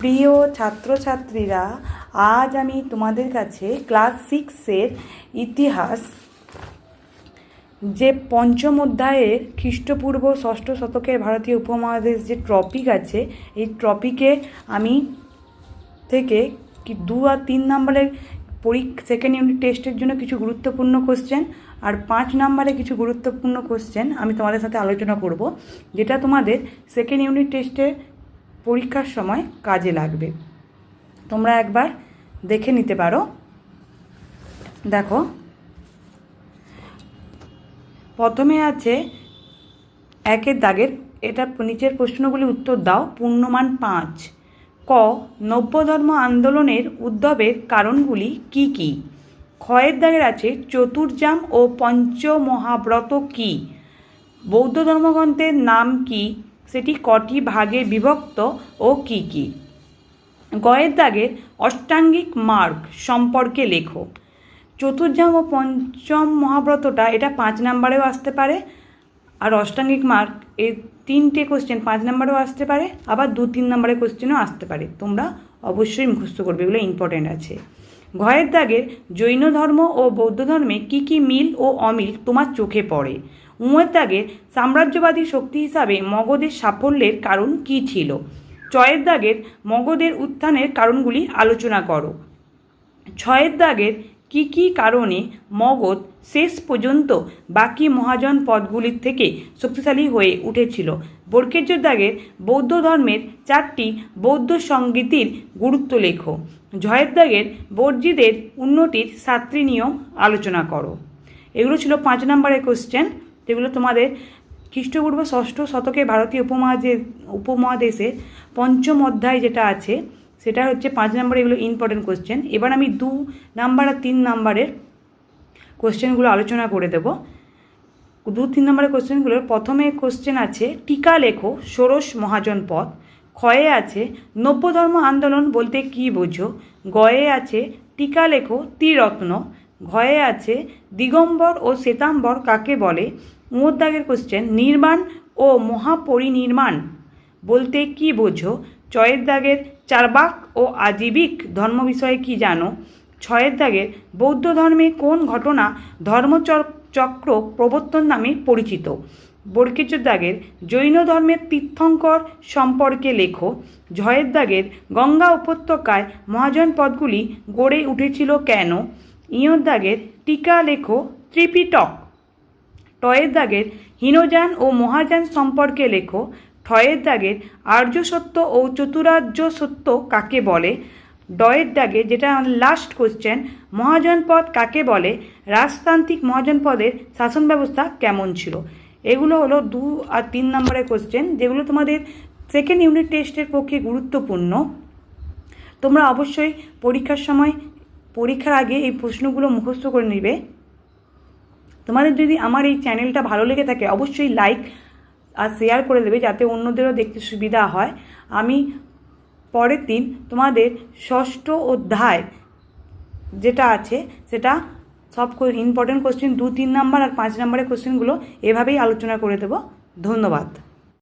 প্রিয় ছাত্রছাত্রীরা, আজ আমি তোমাদের কাছে ক্লাস সিক্সের ইতিহাস, যে পঞ্চম অধ্যায়ের খ্রিস্টপূর্ব ষষ্ঠ শতকের ভারতীয় উপমহাদেশ যে টপিক আছে, এই টপিকে আমি থেকে কি দু আর তিন নম্বরের পরীক্ষা সেকেন্ড ইউনিট টেস্টের জন্য কিছু গুরুত্বপূর্ণ কোশ্চেন আর পাঁচ নম্বরে কিছু গুরুত্বপূর্ণ কোশ্চেন আমি তোমাদের সাথে আলোচনা করব, যেটা তোমাদের সেকেন্ড ইউনিট টেস্টে পরীক্ষার সময় কাজে লাগবে। তোমরা একবার দেখে নিতে পারো। দেখো। প্রথমে আছে একের দাগের, এটা নিচের প্রশ্নগুলি উত্তর দাও, পূর্ণমান পাঁচ। ক, নব্যধর্ম আন্দোলনের উদ্ভবের কারণগুলি কি কি? ক্ষয়ের দাগের আছে চতুর্জাম ও পঞ্চমহাব্রত কি? বৌদ্ধ ধর্মগ্রন্থের নাম কি? সেটি কটি ভাগে বিভক্ত ও কি কি? গয়ের দাগের অষ্টাঙ্গিক মার্গ সম্পর্কে লেখো। চতুর্জাম ও পঞ্চম মহাব্রতটা, এটা পাঁচ নাম্বারেও আসতে পারে। আর অষ্টাঙ্গিক মার্গ এই তিনটে কোশ্চেন পাঁচ নাম্বারেও আসতে পারে। আবার দু তিন নাম্বারের কোশ্চেনও আসতে পারে। তোমরা অবশ্যই মুখস্থ করবে, এগুলো ইম্পর্টেন্ট আছে। ঘয়ের দাগের জৈন ধর্ম ও বৌদ্ধ ধর্মে কী কী মিল ও অমিল তোমার চোখে পড়ে? উমের দাগের সাম্রাজ্যবাদী শক্তি হিসাবে মগধের সাফল্যের কারণ কী ছিল? চয়ের দাগের মগধের উত্থানের কারণগুলি আলোচনা করো। ছয়ের দাগের কী কী কারণে মগধ শেষ পর্যন্ত বাকি মহাজন পদগুলির থেকে শক্তিশালী হয়ে উঠেছিল? বর্কেশ্বর দাগের বৌদ্ধ ধর্মের চারটি বৌদ্ধ সংগীতির গুরুত্ব লেখো। জয়ের দাগের বর্জিদের উন্নতির সাতটি নিয়ম আলোচনা করো। এগুলো ছিল পাঁচ নম্বরের কোশ্চেন যেগুলো তোমাদের খ্রিস্টপূর্ব ষষ্ঠ শতকে ভারতীয় উপমহাদেশ উপমহাদেশের পঞ্চম অধ্যায় যেটা আছে, সেটা হচ্ছে পাঁচ নম্বরে এগুলো ইম্পর্টেন্ট কোশ্চেন এবার আমি দু নাম্বার আর তিন নাম্বারের কোশ্চেনগুলো আলোচনা করে দেব। দু, তিন নম্বরের কোশ্চেনগুলোর প্রথমে কোশ্চেন আছে, টিকা লেখো, ষোড়শ মহাজন পদ ক্ষয়ে আছে নব্যধর্ম আন্দোলন বলতে কি বোঝো? গয়ে আছে টিকা লেখো, ত্রিরত্ন। ঘয়ে আছে দিগম্বর ও শ্বেতাম্বর কাকে বলে? দাগের কোশ্চেন নির্মাণ ও মহাপরিনির্মাণ বলতে কি বোঝো? চয়ের দাগের চারবাক ও আজীবিক ধর্ম বিষয়ে কি জানো? ছয়ের দাগের বৌদ্ধ ধর্মে কোন ঘটনা ধর্মচক্র প্রবর্তন নামে পরিচিত? বর্কেশ্বর দাগের জৈন ধর্মের তীর্থঙ্কর সম্পর্কে লেখো। ঝয়ের দাগের গঙ্গা উপত্যকায় মহাজন পদগুলি গড়ে উঠেছিল কেন? ইয়র দাগের টিকা লেখো ত্রিপিটক। টয়ের দাগের হীনযান ও মহাযান সম্পর্কে লেখো। ঠয়ের দাগের আর্য সত্য ও চতুরার্য সত্য কাকে বলে? ডয়ের দাগে যেটা লাস্ট কোশ্চেন মহাজনপদ কাকে বলে? রাজতান্ত্রিক মহাজনপদের শাসন ব্যবস্থা কেমন ছিল? এগুলো হলো দু আর তিন নম্বরের কোশ্চেন যেগুলো তোমাদের সেকেন্ড ইউনিট টেস্টের পক্ষে গুরুত্বপূর্ণ। তোমরা অবশ্যই পরীক্ষার সময়, পরীক্ষার আগে এই প্রশ্নগুলো মুখস্থ করে নেবে। তোমাদের যদি আমার এই চ্যানেলটা ভালো লেগে থাকে, অবশ্যই লাইক আর শেয়ার করে দেবে, যাতে অন্যদেরও দেখতে সুবিধা হয়। আমি পরের দিন তোমাদের ষষ্ঠ অধ্যায় যেটা আছে, সেটা সব ইম্পর্টেন্ট কোশ্চেন দু, তিন নাম্বার আর পাঁচ নাম্বারের কোশ্চেনগুলো এভাবেই আলোচনা করে দেবো। ধন্যবাদ।